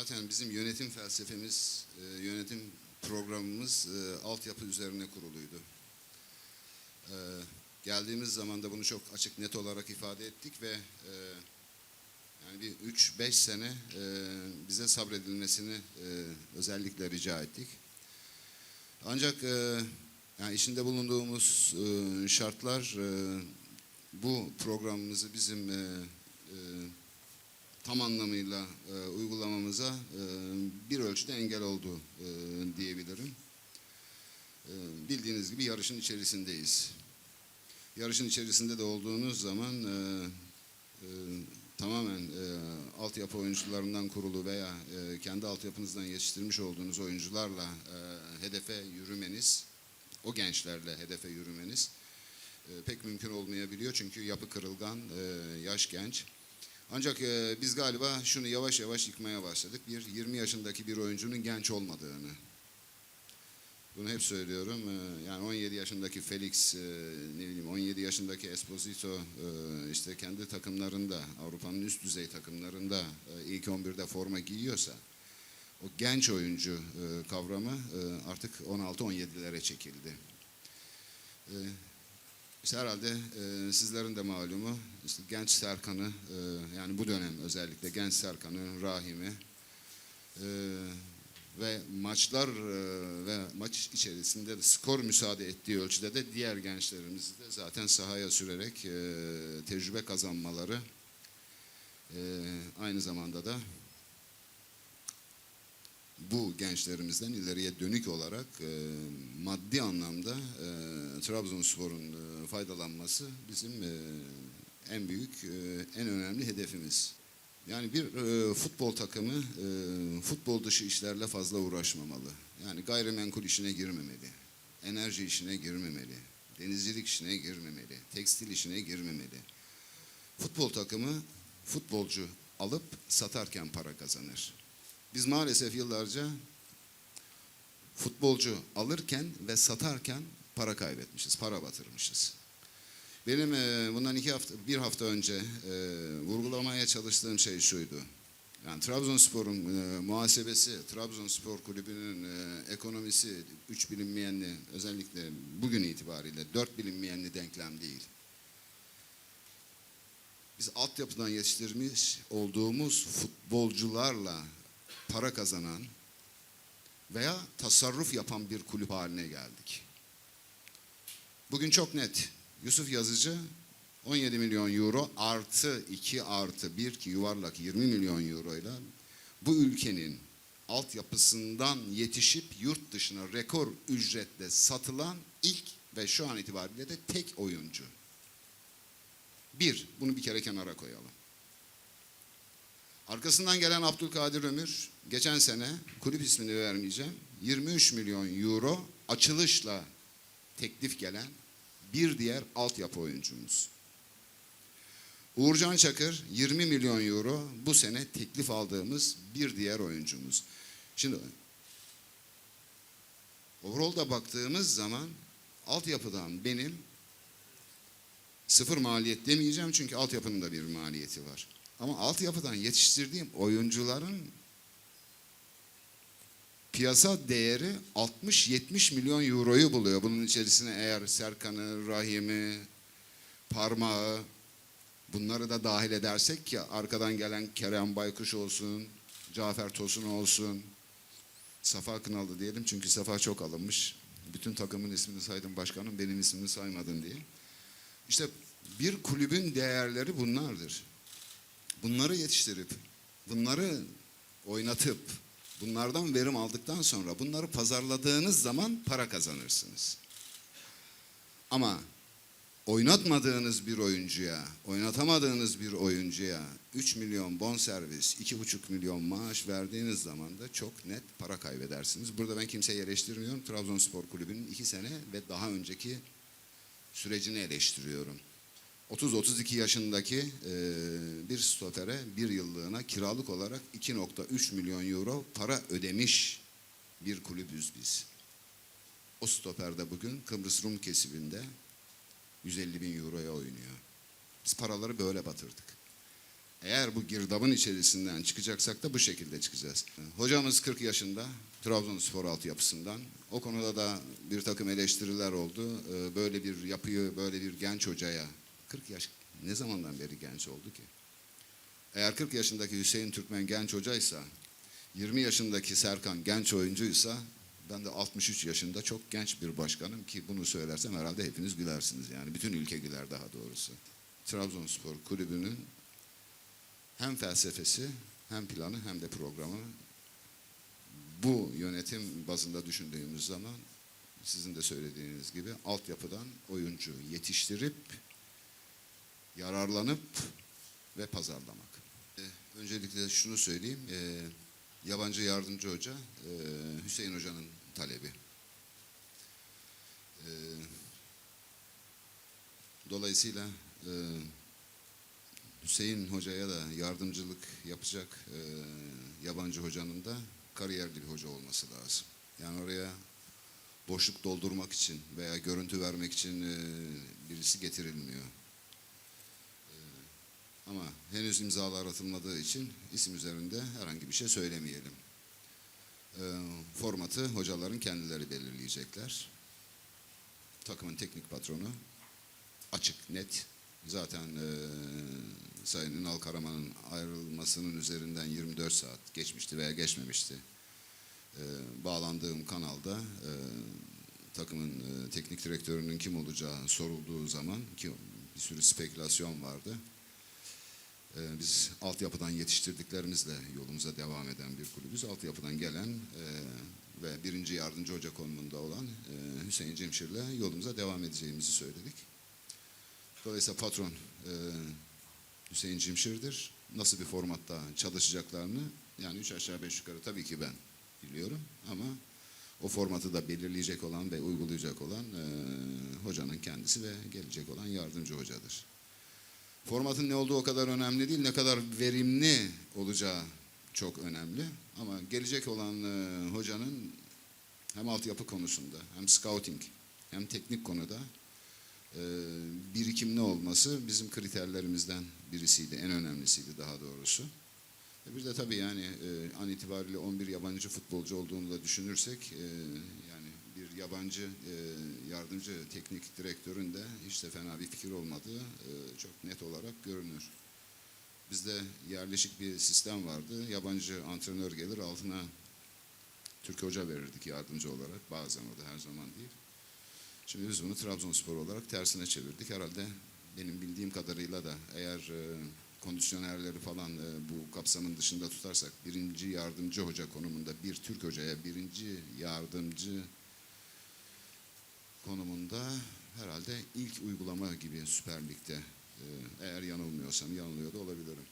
zaten bizim yönetim felsefemiz, e, yönetim programımız e, altyapı üzerine kuruluydu. E, geldiğimiz zaman da bunu çok açık net olarak ifade ettik ve e, yani bir 3-5 sene e, bize sabredilmesini e, özellikle rica ettik. Ancak e, yani içinde bulunduğumuz e, şartlar e, bu programımızı bizim e, e, tam anlamıyla e, uygulamamıza e, bir ölçüde engel oldu e, diyebilirim. E, bildiğiniz gibi yarışın içerisindeyiz. Yarışın içerisinde de olduğunuz zaman e, e, tamamen e, altyapı oyuncularından kurulu veya e, kendi altyapınızdan yetiştirmiş olduğunuz oyuncularla e, hedefe yürümeniz, o gençlerle hedefe yürümeniz e, pek mümkün olmayabiliyor çünkü yapı kırılgan, e, yaş genç. Ancak e, biz galiba şunu yavaş yavaş yıkmaya başladık. Bir 20 yaşındaki bir oyuncunun genç olmadığını. Bunu hep söylüyorum. E, yani 17 yaşındaki Felix, e, ne bileyim 17 yaşındaki Esposito e, işte kendi takımlarında, Avrupa'nın üst düzey takımlarında e, ilk 11'de forma giyiyorsa o genç oyuncu e, kavramı e, artık 16-17'lere çekildi. E, işte herhalde e, sizlerin de malumu işte genç Serkan'ı e, yani bu dönem özellikle genç Serkan'ı, Rahim'i e, ve maçlar e, ve maç içerisinde de skor müsaade ettiği ölçüde de diğer gençlerimizi de zaten sahaya sürerek e, tecrübe kazanmaları e, aynı zamanda da bu gençlerimizden ileriye dönük olarak e, maddi anlamda e, Trabzonspor'un e, faydalanması bizim e, en büyük, e, en önemli hedefimiz. Yani bir e, futbol takımı e, futbol dışı işlerle fazla uğraşmamalı. Yani gayrimenkul işine girmemeli, enerji işine girmemeli, denizcilik işine girmemeli, tekstil işine girmemeli. Futbol takımı futbolcu alıp satarken para kazanır. Biz maalesef yıllarca futbolcu alırken ve satarken para kaybetmişiz, para batırmışız. Benim e, bundan iki hafta, bir hafta önce e, vurgulamaya çalıştığım şey şuydu. Yani Trabzonspor'un e, muhasebesi, Trabzonspor kulübünün e, ekonomisi üç bilinmeyenli, özellikle bugün itibariyle dört bilinmeyenli denklem değil. Biz altyapıdan yetiştirmiş olduğumuz futbolcularla para kazanan veya tasarruf yapan bir kulüp haline geldik. Bugün çok net. Yusuf Yazıcı 17 milyon euro artı 2 artı 1 ki yuvarlak 20 milyon euroyla bu ülkenin altyapısından yetişip yurt dışına rekor ücretle satılan ilk ve şu an itibariyle de tek oyuncu. Bir, bunu bir kere kenara koyalım. Arkasından gelen Abdülkadir Ömür geçen sene kulüp ismini vermeyeceğim 23 milyon euro açılışla teklif gelen bir diğer altyapı oyuncumuz. Uğurcan Çakır 20 milyon euro bu sene teklif aldığımız bir diğer oyuncumuz. Şimdi overall'da baktığımız zaman altyapıdan benim sıfır maliyet demeyeceğim çünkü altyapının da bir maliyeti var. Ama altyapıdan yetiştirdiğim oyuncuların piyasa değeri 60-70 milyon euroyu buluyor. Bunun içerisine eğer Serkan'ı, Rahim'i, Parmağı bunları da dahil edersek ki arkadan gelen Kerem Baykuş olsun, Cafer Tosun olsun, Safa Kınalı diyelim çünkü Safa çok alınmış. Bütün takımın ismini saydım başkanım benim ismimi saymadın diye. İşte bir kulübün değerleri bunlardır. Bunları yetiştirip, bunları oynatıp, bunlardan verim aldıktan sonra bunları pazarladığınız zaman para kazanırsınız. Ama oynatmadığınız bir oyuncuya, oynatamadığınız bir oyuncuya 3 milyon bonservis, 2,5 milyon maaş verdiğiniz zaman da çok net para kaybedersiniz. Burada ben kimseyi eleştirmiyorum. Trabzonspor Kulübü'nün 2 sene ve daha önceki sürecini eleştiriyorum. 30-32 yaşındaki e, bir stopere bir yıllığına kiralık olarak 2.3 milyon euro para ödemiş bir kulübüz biz. O stoper de bugün Kıbrıs Rum kesibinde 150 bin euroya oynuyor. Biz paraları böyle batırdık. Eğer bu girdabın içerisinden çıkacaksak da bu şekilde çıkacağız. Hocamız 40 yaşında, Trabzonspor altyapısından. O konuda da bir takım eleştiriler oldu. Ee, Böyle bir yapıyı, böyle bir genç hocaya, 40 yaş ne zamandan beri genç oldu ki? Eğer 40 yaşındaki Hüseyin Türkmen genç hocaysa, 20 yaşındaki Serkan genç oyuncuysa, ben de 63 yaşında çok genç bir başkanım ki bunu söylersem herhalde hepiniz gülersiniz yani. Bütün ülke güler daha doğrusu. Trabzonspor kulübünün hem felsefesi hem planı hem de programı bu yönetim bazında düşündüğümüz zaman sizin de söylediğiniz gibi altyapıdan oyuncu yetiştirip yararlanıp ve pazarlamak. Ee, Öncelikle şunu söyleyeyim. ee, Yabancı yardımcı hoca ee, Hüseyin Hoca'nın talebi. Ee, Dolayısıyla ee, Hüseyin Hoca'ya da yardımcılık yapacak e, yabancı hocanın da kariyerli bir hoca olması lazım. Yani oraya boşluk doldurmak için veya görüntü vermek için e, birisi getirilmiyor. Ama henüz imzalar atılmadığı için isim üzerinde herhangi bir şey söylemeyelim. E, formatı hocaların kendileri belirleyecekler. Takımın teknik patronu açık, net. Zaten e, Sayın Ünal Karaman'ın ayrılmasının üzerinden 24 saat geçmişti veya geçmemişti. E, bağlandığım kanalda e, takımın e, teknik direktörünün kim olacağı sorulduğu zaman ki bir sürü spekülasyon vardı. E, biz altyapıdan yetiştirdiklerimizle yolumuza devam eden bir kulübüz. Altyapıdan gelen e, ve birinci yardımcı hoca konumunda olan e, Hüseyin Cemşir'le yolumuza devam edeceğimizi söyledik. Dolayısıyla patron e, Hüseyin Cimşir'dir. Nasıl bir formatta çalışacaklarını yani üç aşağı beş yukarı tabii ki ben biliyorum ama o formatı da belirleyecek olan ve uygulayacak olan e, hocanın kendisi ve gelecek olan yardımcı hocadır. Formatın ne olduğu o kadar önemli değil, ne kadar verimli olacağı çok önemli. Ama gelecek olan e, hocanın hem altyapı konusunda hem scouting hem teknik konuda e, birikimli olması bizim kriterlerimizden birisiydi, en önemlisiydi daha doğrusu. E bir de tabii yani e, an itibariyle 11 yabancı futbolcu olduğunu da düşünürsek e, bir yabancı e, yardımcı teknik direktörün de hiç de fena bir fikir olmadığı e, çok net olarak görünür. Bizde yerleşik bir sistem vardı. Yabancı antrenör gelir altına Türk hoca verirdik yardımcı olarak. Bazen o da her zaman değil. Şimdi biz bunu Trabzonspor olarak tersine çevirdik. Herhalde benim bildiğim kadarıyla da eğer e, kondisyonerleri falan e, bu kapsamın dışında tutarsak birinci yardımcı hoca konumunda bir Türk hocaya birinci yardımcı konumunda herhalde ilk uygulama gibi Süper Lig'de e, eğer yanılmıyorsam yanılıyor da olabilirim.